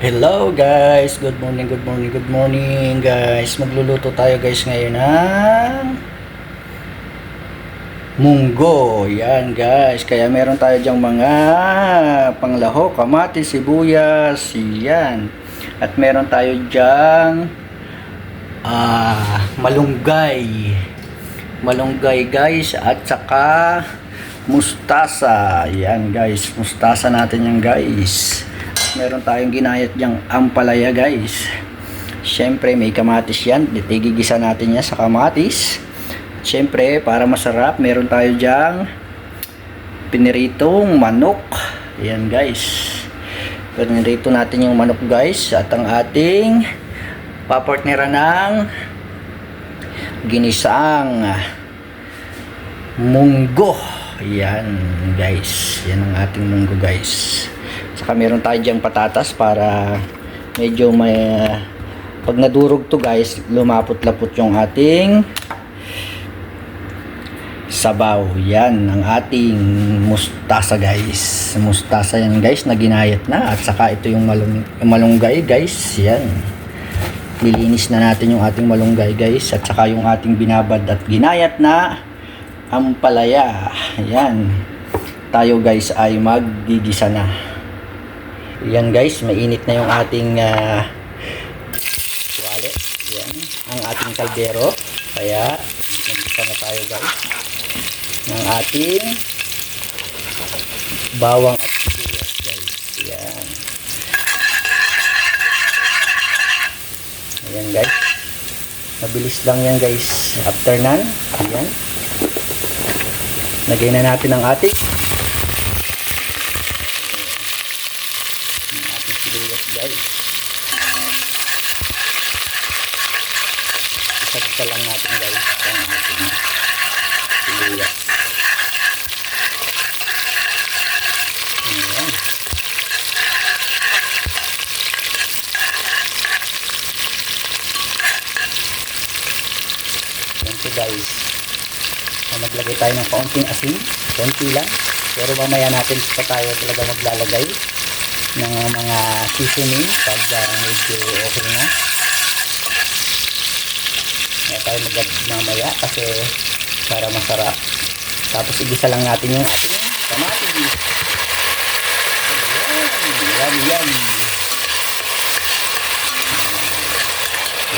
Hello guys, good morning, good morning, good morning guys. Magluluto tayo guys ngayon ng munggo. Yan guys, kaya meron tayo diyang mga panglaho, kamatis, sibuyas, yan. At meron tayo diyang ah, malunggay. Malunggay guys at saka mustasa. Yan guys, mustasa natin yan guys. Meron tayong ginayat diyang ampalaya guys. Siyempre may kamatis yan. Itigigisa natin yan sa kamatis. Siyempre para masarap meron tayo diyang piniritong manok. Yan guys. Pinirito natin yung manok guys. At ang ating papartnera ng ginisang munggo. Yan guys. Yan ang ating munggo guys. Saka meron tayo diyang patatas para medyo may pag nadurog to guys, lumapot-lapot yung ating sabaw. Yan ang ating mustasa guys. Mustasa yan guys na ginayat na at saka ito yung, malung malunggay guys. Yan. Nilinis na natin yung ating malunggay guys at saka yung ating binabad at ginayat na ampalaya. Yan. Tayo guys ay maggigisa na. Yan guys, mainit na yung ating uh, tuwali. Yan, ang ating kaldero. Kaya, nagisa na tayo guys. Ng ating bawang at sibuyas guys. Yan. Ayan guys. Mabilis lang yan guys. After nan, ayan. Lagay na natin ang ating ang ating sibuyas guys. Isagsa lang natin guys ang ating sibuyas. Ayan. Yan po guys. So, maglagay tayo ng kaunting asin. Konti lang. Pero mamaya natin pa tayo talaga maglalagay ng mga seasoning pag uh, medyo okay na. Kaya tayo mag mamaya kasi para masarap. Tapos igisa lang natin yung ating kamatis. Ayan, yan, yan.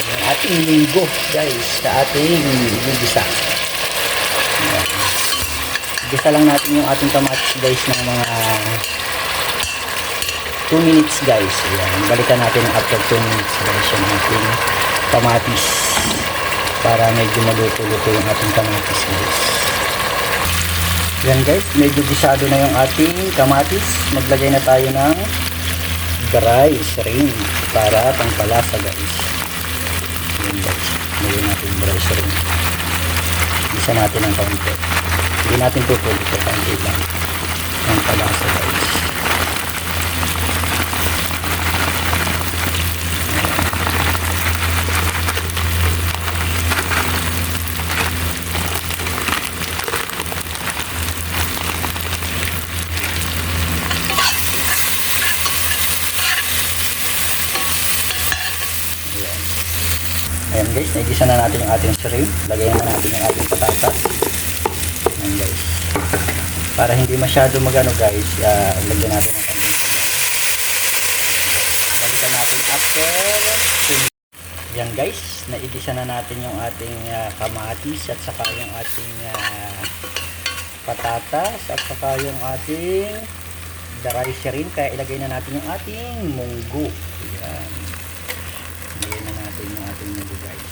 Yung ating linggo guys sa ating igisa. Ayan. Igisa lang natin yung ating kamatis guys ng mga 2 minutes guys. Ayan. Balikan natin after 2 minutes guys yung ating kamatis para medyo maluto-luto yung ating kamatis guys. Yan guys, medyo gisado na yung ating kamatis. Maglagay na tayo ng dry shrimp para pangpalasa guys. Yan guys, lagyan natin dry shrimp. Gisa natin ng kaunti. Hindi natin tutulit ito kaunti lang. Guys. Ayan guys, nagisa na natin yung ating shrimp. Lagayan na natin yung ating patatas. Ayan guys. Para hindi masyado magano guys, uh, lagyan natin ng kambing sa Balikan natin after 2 Yan guys, naigisa na natin yung ating uh, kamatis at saka yung ating uh, patatas at saka yung ating dry shrimp. Kaya ilagay na natin yung ating munggo. Ayan. Ilagay na natin yung ating munggo guys.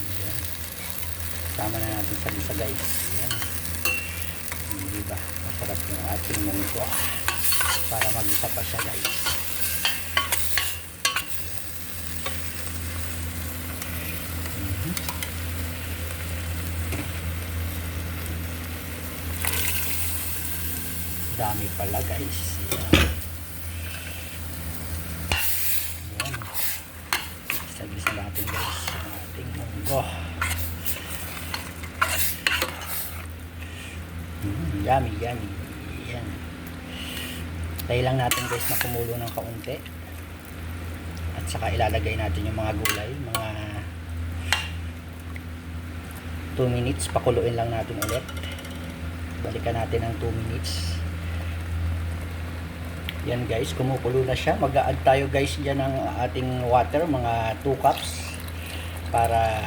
Ayan. Sama na natin sa isa guys. Ayan. Hindi ba? Masarap yung ating munggo. Para mag-isa pa siya guys. Mhm. Dami pala guys. Ayan. Ayan. Isa-isa natin guys ang ating munggo. Yummy, yummy. Ayan. Tayo lang natin guys na kumulo ng kaunti. At saka ilalagay natin yung mga gulay, mga 2 minutes, pakuluin lang natin ulit. Balikan natin ng 2 minutes. Yan guys, kumukulo na siya. Mag-a-add tayo guys dyan ng ating water, mga 2 cups. Para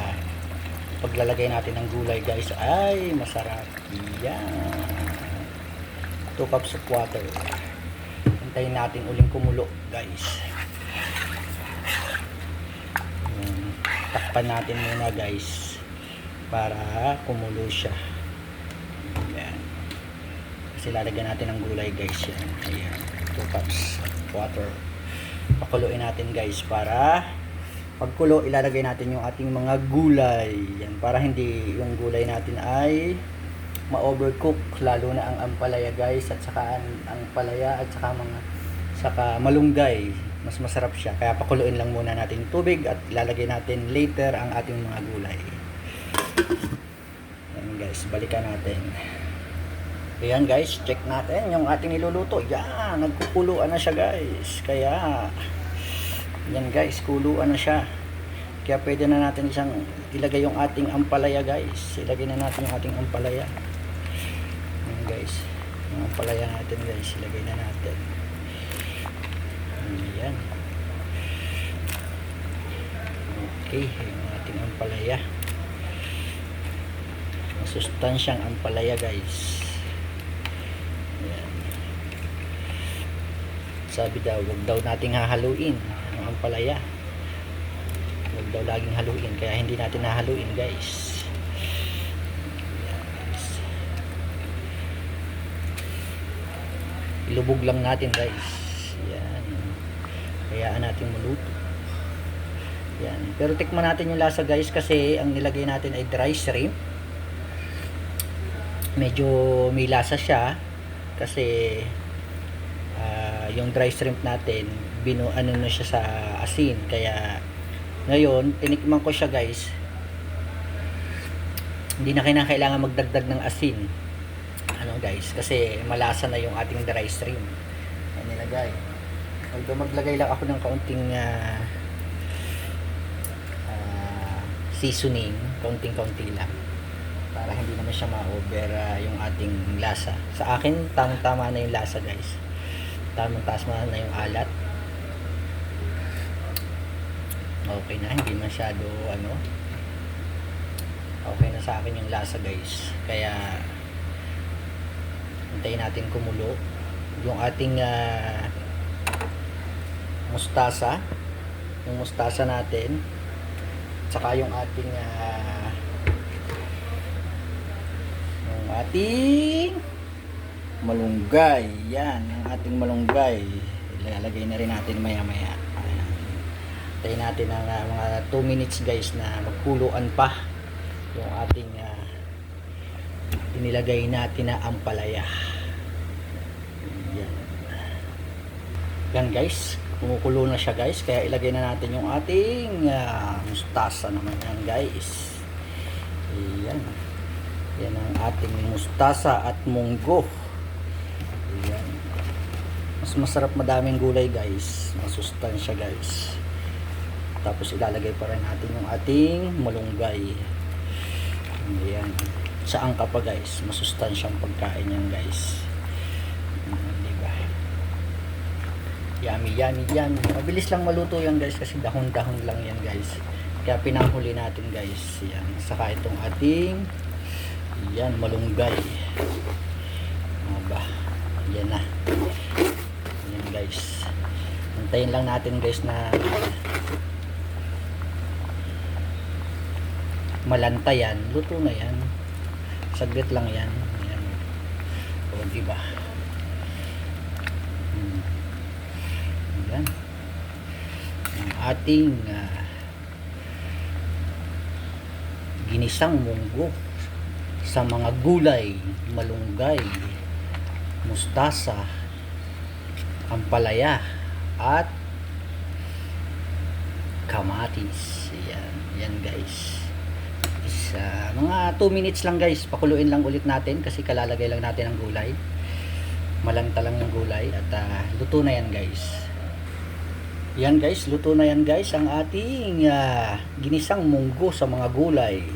paglalagay natin ng gulay guys, ay masarap. Yan. 2 cups of water. Hintayin natin uling kumulo guys. Takpan natin muna guys para kumulo siya. Yan. Kasi lalagyan natin ng gulay guys yan. Ayan. 2 cups of water. Pakuluin natin guys para pagkulo ilalagay natin yung ating mga gulay. Yan. Para hindi yung gulay natin ay ma-overcook lalo na ang ampalaya guys at saka ang, ang palaya at saka mga saka malunggay mas masarap siya kaya pakuluin lang muna natin tubig at ilalagay natin later ang ating mga gulay yan guys balikan natin Ayan guys, check natin yung ating niluluto. Yan, nagkukuluan na siya guys. Kaya, yan guys, kuluan na siya. Kaya pwede na natin isang ilagay yung ating ampalaya guys. Ilagay na natin yung ating ampalaya. Ampalaya natin guys, ilagay na natin. Ayan. Okay, yung ating ampalaya. Masustansyang ampalaya guys. Ayan. Sabi daw, wag daw nating hahaluin ang ampalaya. Wag daw laging haluin, kaya hindi natin hahaluin guys. Ayan, guys. Ilubog lang natin guys. Yan. Hayaan natin maluto. Yan. Pero tikman natin yung lasa guys kasi ang nilagay natin ay dry shrimp. Medyo may lasa siya kasi ah, yung dry shrimp natin binu ano na siya sa asin kaya ngayon tinikman ko siya guys hindi na kailangan magdagdag ng asin guys kasi malasa na yung ating dry shrimp ang nilagay although maglagay lang ako ng kaunting ah, ah, seasoning kaunting kaunti lang para hindi naman siya ma-over ah, yung ating lasa. Sa akin, tamang-tama na yung lasa, guys. Tamang-tama na yung alat. Okay na, hindi masyado, ano, okay na sa akin yung lasa, guys. Kaya, hintayin natin kumulo. Yung ating ah, mustasa, yung mustasa natin, tsaka yung ating ah, yung ating malunggay. Yan, ang ating malunggay. Ilalagay na rin natin maya maya. Tayo natin ng ah, mga 2 minutes guys na magkuluan pa yung ating uh, inilagay natin na ampalaya. Yan. Yan guys, kumukulo na siya guys. Kaya ilagay na natin yung ating ah, mustasa naman yan guys. Yan. Yan ang ating mustasa at munggo. Yan. Mas masarap madaming gulay guys. Masustansya guys. Tapos ilalagay pa rin natin yung ating malunggay. Ayan. Saan ka pa guys? Masustansyang pagkain yan guys. Mm, Diba? Yummy, yummy, yummy. Mabilis lang maluto yan guys kasi dahon-dahon lang yan guys. Kaya pinahuli natin guys. Yan. Saka itong ating yan, malunggay. Ano? Yan na. Yan guys. Hintayin lang natin guys na malanta yan. Luto na yan. Saglit lang yan. Yan. O, di ba? Hmm. Yan. Ang ating ah, ginisang munggo sa mga gulay, malunggay, mustasa, ampalaya, at kamatis. Yan, yan guys. Is, ah, mga 2 minutes lang guys, pakuluin lang ulit natin kasi kalalagay lang natin ang gulay. Malantalang ng gulay at ah, luto na yan guys. Yan guys, luto na yan guys ang ating ah, ginisang munggo sa mga gulay.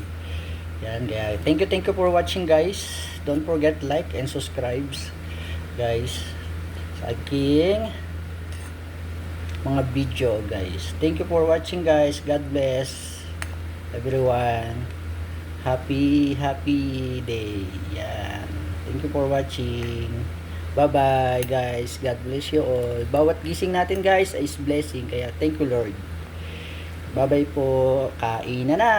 Yan guys. Thank you, thank you for watching guys. Don't forget like and subscribe guys sa aking mga video guys. Thank you for watching guys. God bless everyone. Happy, happy day. Yan. Thank you for watching. Bye-bye guys. God bless you all. Bawat gising natin guys is blessing. Kaya thank you Lord. Bye-bye po. Kain na na.